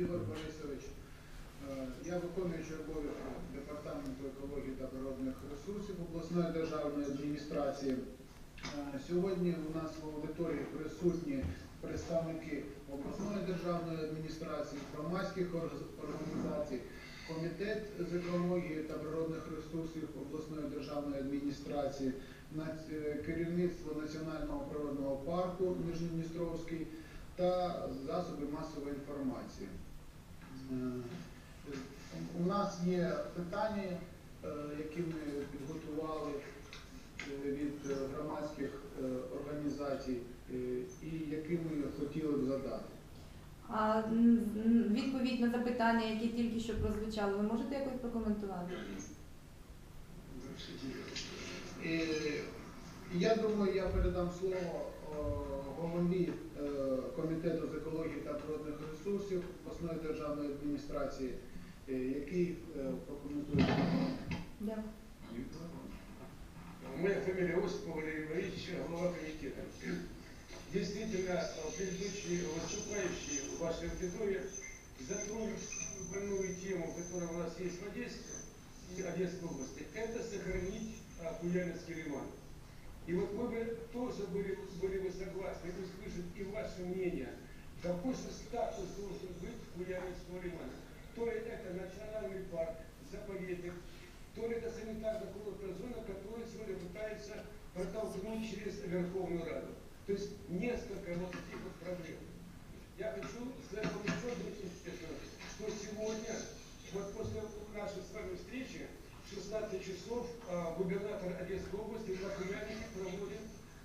Ігор Борисович. Е, Я виконуючий обов'язки департаменту екології та природних ресурсів обласної державної адміністрації. Е, Сьогодні у нас в аудиторії присутні представники обласної державної адміністрації, громадських організацій, комітет з екології та природних ресурсів обласної державної адміністрації, е, керівництво Національного природного парку Нижньодністровський та засоби масової інформації. Е, У нас є питання, е, які ми підготували е, від громадських організацій, і які ми хотіли б задати. А відповідь на запитання, які тільки що прозвучали, ви можете якось прокоментувати? Я думаю, я передам слово голові комітету з екології та природних ресурсів обласної державної адміністрації, е, який е, прокоментує. Дякую. Моя фамилия Осипов Валерий Иванович, глава комитета. Действительно, э, предыдущие выступающие в вашей аудитории затронули больную тему, которая у нас есть в Одессе и Одесской области. Это сохранить а, Куяльницкий лиман. И вот мы бы тоже были, были бы согласны услышать и ваше мнение, какой же статус должен быть Куяльницкого лимана. То ли это национальный парк, заповедник, то ли это санитарно-курортная зона, которую сегодня пытается протолкнуть через Верховную Раду. То есть несколько вот таких проблем. Я хочу сказать вам еще одну интересную, что сегодня, вот после нашей с вами встречи, 16 часов а, губернатор Одесской области Илья Куяльник проводит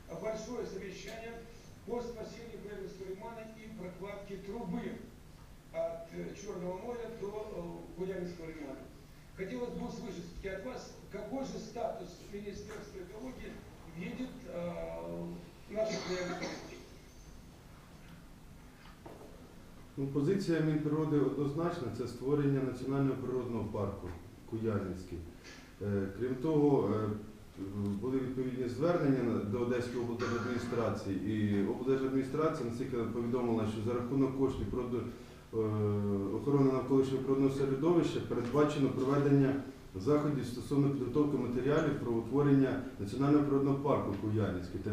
а, большое совещание по спасению Куяльникского лимана и прокладке трубы от э, Черного моря до э, Куяльникского лимана. Хотелось бы услышать все-таки от вас, какой же статус Министерства экологии видит э, наша Куяльникская Ну, позиція Мінприроди однозначна це створення національного природного парку Куяльницький. Е, Крім того, е, були відповідні звернення до Одеської облдержадміністрації, і облдержадміністрація наскільки повідомила, що за рахунок коштів е, охорони навколишнього природного середовища передбачено проведення заходів стосовно підготовки матеріалів про утворення національного природного парку Куяльницький та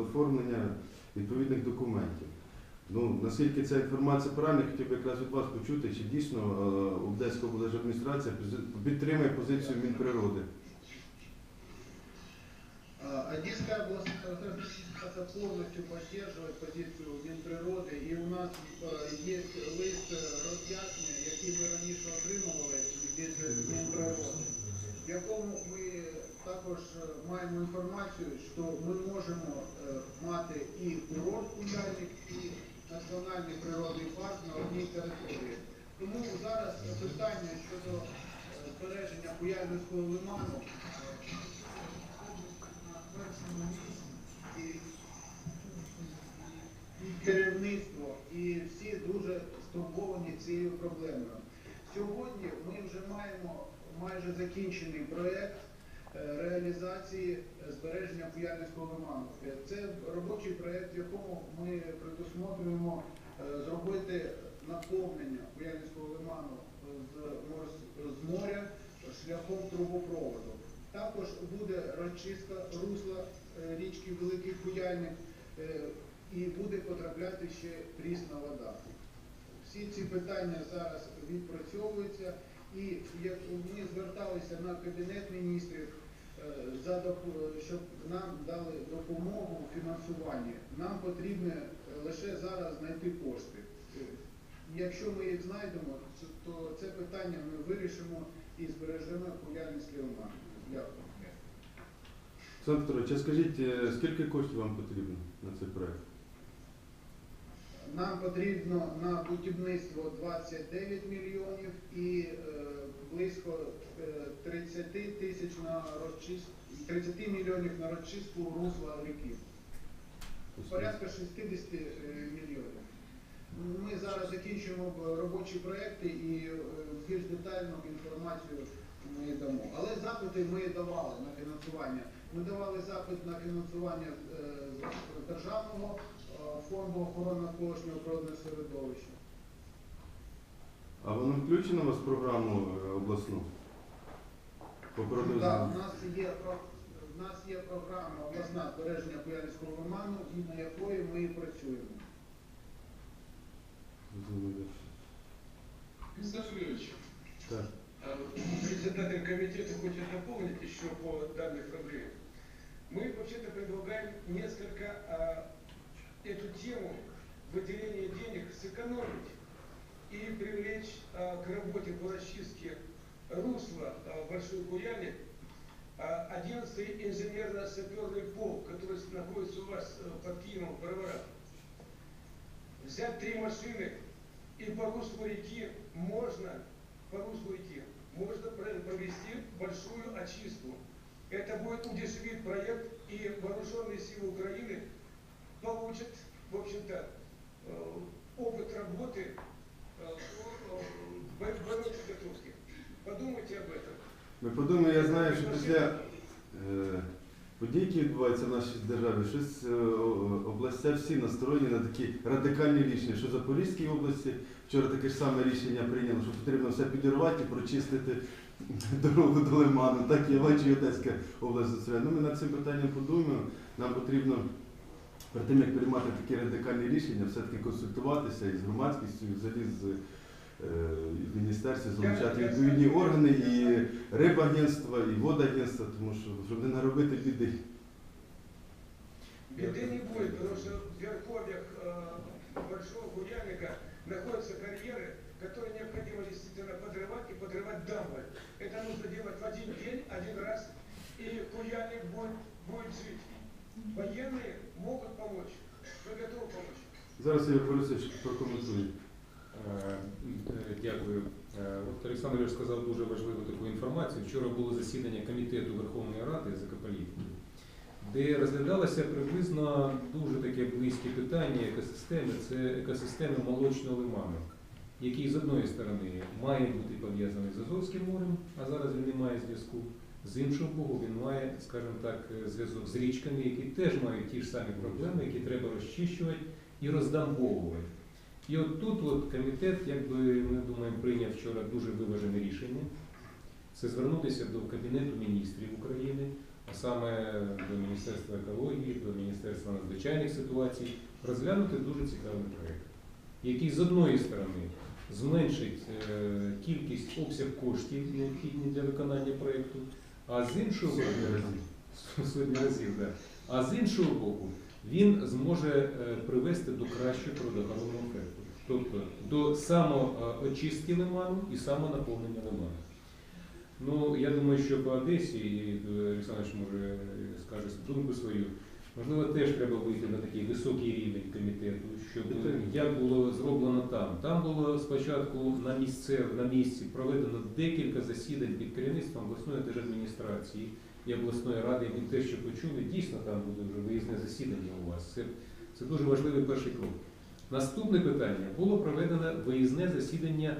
оформлення відповідних документів. Ну, наскільки ця інформація правильна, хотів би якраз від вас почути, чи дійсно е, Одеська облдержадміністрація підтримує позицію Мінприроди. А, Одесская областная администрация полностью поддерживает позицию Минприроди, і у нас е, є лист е, роз'яснення, який ми раніше отримували від е, Мінприроди, в якому ми також е, маємо інформацію, що ми можемо е, мати і курорт Куяльник, і національний природний парк на одній території. Тому зараз питання щодо е, збереження Куяльницького лиману е, на першому місці і, керівництво, і всі дуже стурбовані цією проблемою. Сьогодні ми вже маємо майже закінчений проєкт реалізації е, збереження Куяльницького лиману. Е, Це робочий проєкт, в якому ми предусмотрюємо е, зробити наповнення Куяльницького лиману е, з, моря шляхом трубопроводу. Також буде розчистка русла е, річки Великий Куяльник е, і буде потрапляти ще прісна вода. Всі ці питання зараз відпрацьовуються, і як ми зверталися на кабінет міністрів, е, за щоб нам дали допомогу у фінансуванні. Нам потрібно е, лише зараз знайти кошти. Е, Якщо ми їх знайдемо, то це питання ми вирішимо і збережемо популярність Леона. Дякую. Олександр Петрович, скажіть, е, скільки коштів вам потрібно на цей проект? Нам потрібно на будівництво 29 мільйонів і е, близько е, 30 тисяч на розчист... 30 мільйонів на розчистку русла ріки. Порядка 60 е, мільйонів. Ми зараз закінчуємо робочі проекти і е, більш детальну інформацію ми дамо. Але запити ми давали на фінансування. Ми давали запит на фінансування е, з державного е, фонду охорони навколишнього природного середовища. А воно включено у вас в програму е, обласну? По Так, продовженню? у нас є про- у нас є програма обласна збереження Куяльського лиману, згідно якої ми і працюємо. Зрозуміло. Александр Юрьевич, Так. а председатель комитета хочет дополнить еще по данной проблеме. Мы вообще-то предлагаем несколько а, эту тему выделения денег сэкономить и привлечь а, к работе по расчистке русла а, Большой Куяли а, 11 инженерно-саперный полк, который находится у вас э, под Киевом в Броварах. Взять три машины и по руслу реки можно, по руслу реки, можно про- провести большую очистку. Это будет удешевить проект, и вооруженные силы Украины получат, в общем-то, э, опыт работы э, по, э, бо- боевой подготовки. Подумайте об этом. Ми подумаємо, я знаю, що після е, подій, які відбуваються в нашій державі, щось е, о- областя всі настроєні на такі радикальні рішення, що в Запорізькій області вчора таке ж саме рішення прийняло, що потрібно все підірвати і прочистити дорогу до Лиману. Так я бачу, і Одеська область зустріла. Ну, ми над цим питанням подумаємо. Нам потрібно перед тим, як приймати такі радикальні рішення, все-таки консультуватися із громадськістю, і взагалі з е, із міністерством, залучати відповідні органи і рибагентства, і водагентства, тому що щоб не наробити біди. Беды не будет, потому что в верховьях э, Большого Куяльника находятся карьеры, которые необходимо действительно подрывать и подрывать дамбы. Это нужно делать в один день, один раз, и Куяльник будет, будет жить. Военные могут помочь. Мы готовы помочь. Зараз Ігор Борисович прокоментує. Е, е, Дякую. Е, От Олександр Ігорович сказав дуже важливу таку інформацію. Вчора було засідання комітету Верховної Ради Закапалівки, де розглядалося приблизно дуже таке близьке питання екосистеми. Це екосистеми молочного лиману, який з одної сторони має бути пов'язаний з Азовським морем, а зараз він не має зв'язку. З іншого боку, він має, скажімо так, зв'язок з річками, які теж мають ті ж самі проблеми, які треба розчищувати і роздамбовувати. І от тут от комітет, якби ми думаємо, прийняв вчора дуже виважене рішення. Це звернутися до Кабінету міністрів України, а саме до Міністерства екології, до Міністерства надзвичайних ситуацій, розглянути дуже цікавий проєкт, який з одної сторони зменшить е, кількість обсяг коштів, необхідні для виконання проєкту, а з іншого боку, Сотні разів. да. А з іншого боку, він зможе е, привести до кращого природоохоронного ефекту. Тобто до самоочистки лиману і самонаповнення лиману. Ну, я думаю, що по Одесі, і е, Олександр може е, скаже думку свою, можливо, теж треба вийти на такий високий рівень комітету, щоб як було зроблено там. Там було спочатку на місце, на місці проведено декілька засідань під керівництвом обласної держадміністрації і обласної ради, і те, що почули, дійсно там буде вже виїзне засідання у вас. Це, це дуже важливий перший крок. Наступне питання було проведено виїзне засідання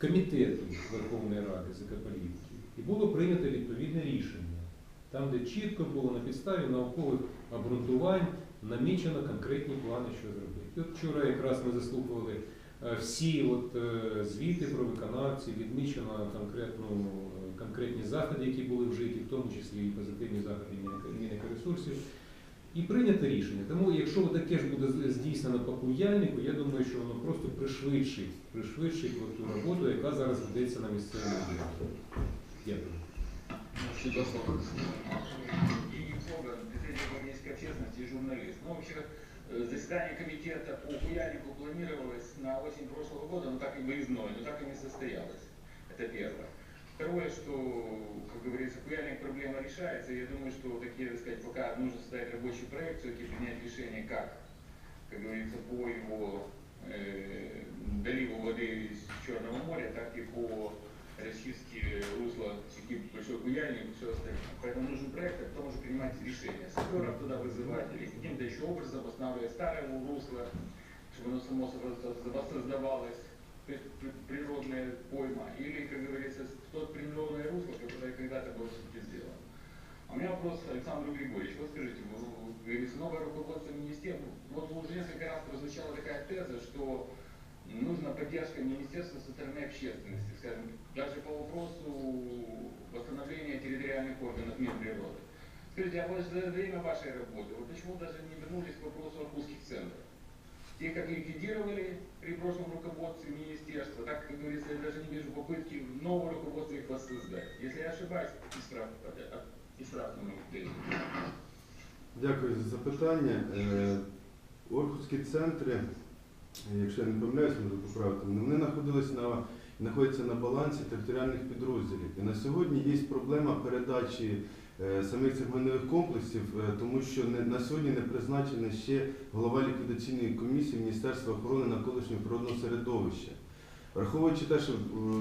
комітету Верховної Ради Закапалівки. І було прийнято відповідне рішення, там, де чітко було на підставі наукових обґрунтувань намічено конкретні плани, що зробити. От вчора якраз ми заслухали е, всі от, е, звіти про виконавців, відмічено конкретну, конкретні заходи, які були вжиті, в тому числі і позитивні заходи Мінекоресурсів. І прийнято рішення. Тому, якщо таке ж буде здійснено по куяльнику, я думаю, що воно просто пришвидшить, пришвидшить ту роботу, яка зараз ведеться на місцевому рівні. Дякую. Вообще, э, заседание комитета по Куяльнику планировалось на осень прошлого года, но так и выездное, но так и не состоялось. Это первое. Второе, что, как говорится, Куяльник проблема решается. Я думаю, что такие, так сказать, пока нужно создать рабочий проект, все-таки принять решение, как, как говорится, по его э, доливу воды из Черного моря, так и по расчистке русла реки Большой Куяльник и все остальное. Поэтому нужен проект, а потом уже принимать решение. Саперов туда вызывать или каким-то еще образом восстанавливать старое русло, чтобы оно само воссоздавалось, при- при- природная пойма, или, как говорится, тот примерное русло, которое когда-то было все-таки сделано. А у меня вопрос Александру Григорьевичу. Вот скажите, вы, вы говорите, новое руководство министерства. Вот уже несколько раз прозвучала такая теза, что нужна поддержка министерства со стороны общественности, скажем, даже по вопросу восстановления территориальных органов Минприроды. Скажите, а вот за время вашей работы, вы почему даже не вернулись к вопросу акустских центров? Те, как ликвидировали при прошлом руководстве министерства, так, как говорится, я даже не вижу попытки в новое руководство их воссоздать. Если я ошибаюсь, исправьте, а, исправьте мою тезу. Дякую за запитання. Е, Орхуські центри, якщо я не помиляюсь, можу поправити, вони знаходились на, знаходяться на балансі територіальних підрозділів. І на сьогодні є проблема передачі е, самих цих майнових комплексів, е, тому що на сьогодні не призначений ще голова ліквідаційної комісії Міністерства охорони навколишнього природного середовища. Враховуючи те, що е,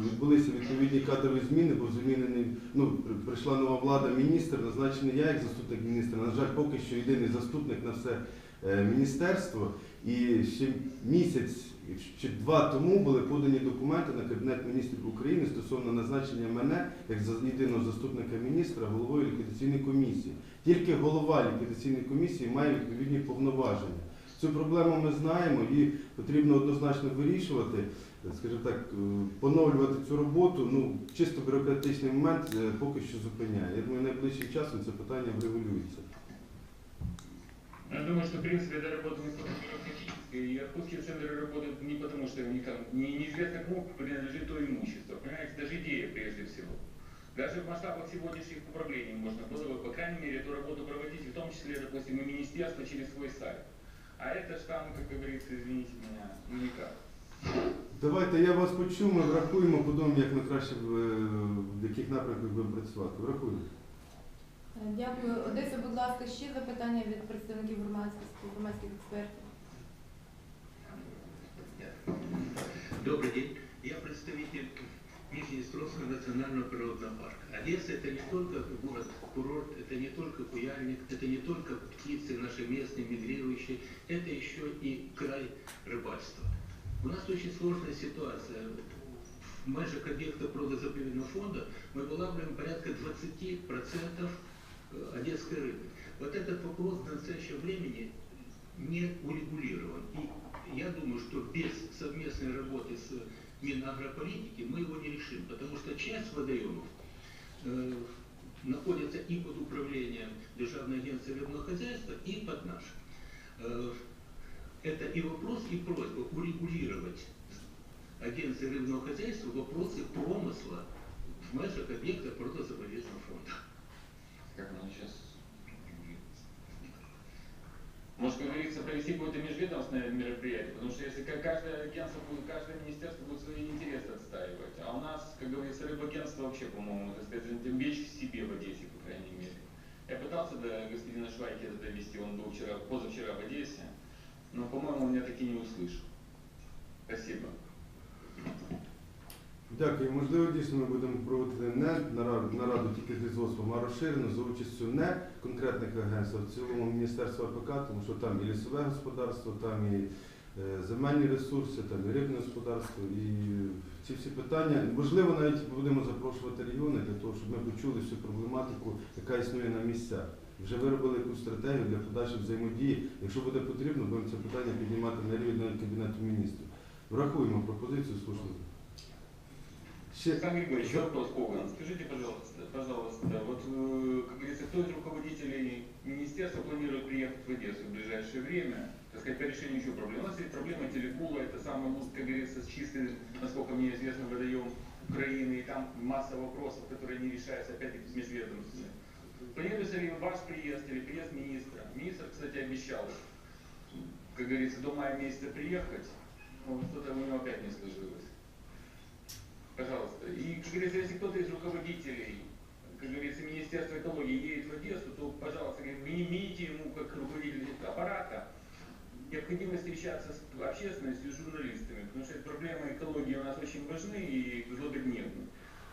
відбулися відповідні кадрові зміни, був змінений, ну, прийшла нова влада, міністр, назначений я як заступник міністра. На жаль, поки що єдиний заступник на все міністерство. І ще місяць чи два тому були подані документи на Кабінет міністрів України стосовно назначення мене як єдиного заступника міністра головою ліквідаційної комісії. Тільки голова ліквідаційної комісії має відповідні повноваження. Цю проблему ми знаємо, її потрібно однозначно вирішувати, скажімо так, е, поновлювати цю роботу. Ну, чисто бюрократичний момент е, поки що зупиняє. Я думаю, найближчим часом це питання врегулюється. Я думаю, что, в принципе, эта работа не просто бюрократическая, и иркутские центры работают не потому, что никому, не, неизвестно кому принадлежит то имущество. Понимаете, даже идея прежде всего. Даже в масштабах сегодняшних управлений можно было бы, по крайней мере, эту работу проводить, в том числе, допустим, и министерство через свой сайт. А это ж там, как говорится, извините меня, ну никак. Давайте я вас почув, ми врахуємо, подумаємо, як ми краще в, в яких напрямках будемо працювати. Врахуємо. Е, Дякую. Одеса, будь ласка, ще запитання від представників громадськості, громадських експертів. Добрый день. Я представитель Нижнеостровского национального природного парка. Одесса это не только город-курорт, это не только куяльник, это не только птицы наши местные, мигрирующие, это еще и край рыбальства. У нас очень сложная ситуация. В межах объекта природозаповедного фонда мы вылавливаем порядка 20% одесской рыбы. Вот этот вопрос в настоящее времени не урегулирован. И я думаю, что без совместной работы с Минагрополитики мы его не решим, потому что часть водоемов э, находится и под управлением Державной агентства рыбного хозяйства, и под нашим. Э, это и вопрос, и просьба урегулировать агентстве рыбного хозяйства вопросы промысла в межах объекта природозаповедного фонда. Как оно сейчас Может, как говорится, провести какое-то межведомственное мероприятие, потому что если ка- каждое агентство будет, каждое министерство будет свои интересы отстаивать, а у нас, как говорится, рыбагентство вообще, по-моему, так сказать, вещь в себе в Одессе, по крайней мере. Я пытался до господина Швайки это довести, он был вчера, позавчера в Одессе, но, по-моему, он меня таки не услышал. Спасибо. Дякую. Можливо, дійсно ми будемо проводити не нараду, нараду тільки з лісгоспом, а розширену за участю не конкретних агентств, а в цілому Міністерства АПК, тому що там і лісове господарство, там і е, земельні ресурси, там і рибне господарство. І ці всі питання, можливо, навіть будемо запрошувати регіони для того, щоб ми почули всю проблематику, яка існує на місцях. Вже виробили якусь стратегію для подальшої взаємодії. Якщо буде потрібно, будемо це питання піднімати на рівень Кабінету міністрів. Врахуємо пропозицію слушно. Ще Александр Григорьевич, вопрос Коган. Скажите, пожалуйста, пожалуйста, вот, э, как говорится, кто из руководителей министерства планирует приехать в Одессу в ближайшее время, так сказать, по решению еще проблем? У нас есть проблема Телекула, это самый, ну, как говорится, с чистый, насколько мне известно, водоем Украины, и там масса вопросов, которые не решаются, опять-таки, с межведомственными. Планируется ли ваш приезд или приезд министра? Министр, кстати, обещал, как говорится, до мая месяца приехать, но что-то у него опять не сложилось. Пожалуйста. И, как говорится, если кто-то из руководителей, как говорится, Министерства экологии едет в Одессу, то, пожалуйста, вмените ему, как руководитель аппарата, необходимость встречаться с общественностью, с журналистами, потому что проблемы экологии у нас очень важны и злободневны.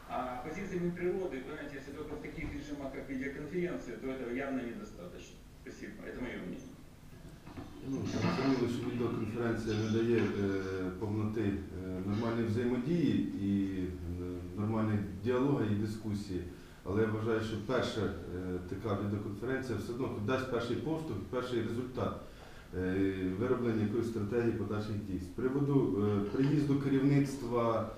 А позиция Минприроды, понимаете, если только в таких режимах, как видеоконференция, то этого явно недостаточно. Спасибо. Это мое мнение. Ну, зрозуміло, що відеоконференція не дає е, повноти е, нормальної взаємодії і е, нормальної діалогу і дискусії. Але я вважаю, що перша така відеоконференція все одно дасть перший поштовх, перший результат. вироблення якоїсь стратегії подальших дій. З приводу приїзду керівництва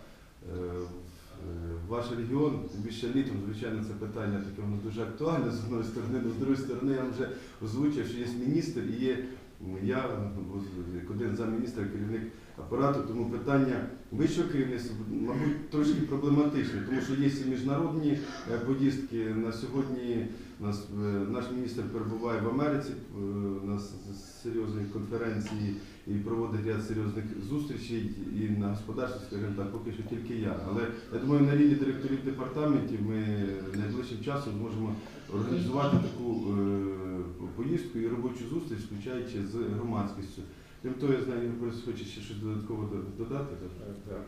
в ваш регіон, більше літом, звичайно, це питання таке воно дуже актуальне з одної сторони, але з другої сторони я вже озвучив, що є міністр і є я, як один замміністра, керівник апарату, тому питання вищого керівництва, мабуть, трошки проблематичне, тому що є і міжнародні е, поїздки. На сьогодні нас, е, наш міністр перебуває в Америці е, на серйозній конференції і проводить ряд серйозних зустрічей і на господарстві, скажімо так, поки що тільки я. Але я думаю, на рівні директорів департаментів ми найближчим часом зможемо організувати таку поїздку і робочу зустріч, включаючи з громадськістю. Крім того, я знаю, Борисович хоче ще щось додатково додати. Е, Так,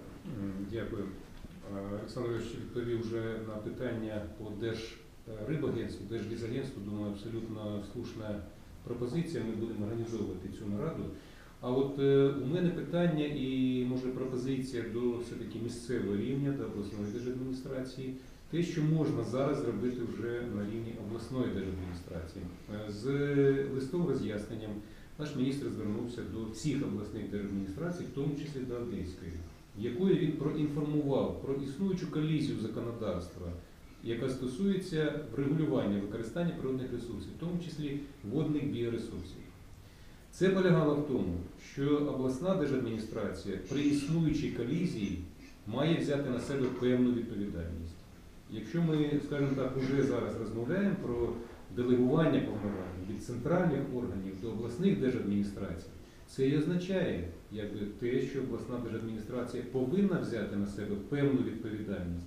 дякую. Е, Олександр Ігорович відповів вже на питання по Держрибагентству, Держлізагентству. Думаю, абсолютно слушна пропозиція. Ми будемо організовувати цю нараду. А от е, у мене питання і може пропозиція до все-таки місцевого рівня до обласної держадміністрації. Те, що можна зараз зробити вже на рівні обласної держадміністрації. Е, З листом роз'ясненням наш міністр звернувся до всіх обласних держадміністрацій, в тому числі до Одеської, якою він проінформував про існуючу колізію законодавства, яка стосується врегулювання використання природних ресурсів, в тому числі водних біоресурсів. Це полягало в тому, що обласна держадміністрація при існуючій колізії має взяти на себе певну відповідальність. Якщо ми, скажімо так, уже зараз розмовляємо про делегування повноважень від центральних органів до обласних держадміністрацій, це і означає якби, те, що обласна держадміністрація повинна взяти на себе певну відповідальність.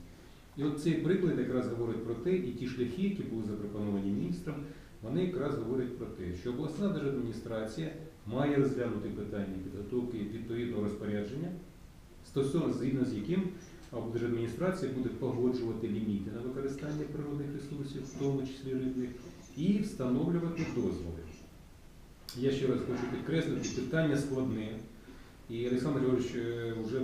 І от цей приклад якраз говорить про те, і ті шляхи, які були запропоновані міністром, вони якраз говорять про те, що обласна держадміністрація має розглянути питання підготовки відповідного розпорядження, стосовно згідно з яким облдержадміністрація буде погоджувати ліміти на використання природних ресурсів, в тому числі рибних, і встановлювати дозволи. Я ще раз хочу підкреслити, питання складне. І Олександр Георгійович е, вже е,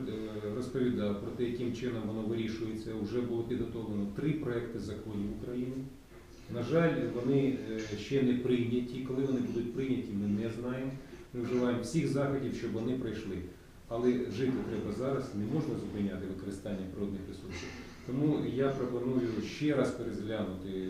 розповідав про те, яким чином воно вирішується. Вже було підготовлено три проекти законів України. На жаль, вони е, ще не прийняті. Коли вони будуть прийняті, ми не знаємо. Ми вживаємо всіх заходів, щоб вони прийшли. Але жити треба зараз, не можна зупиняти використання природних ресурсів. Тому я пропоную ще раз перезглянути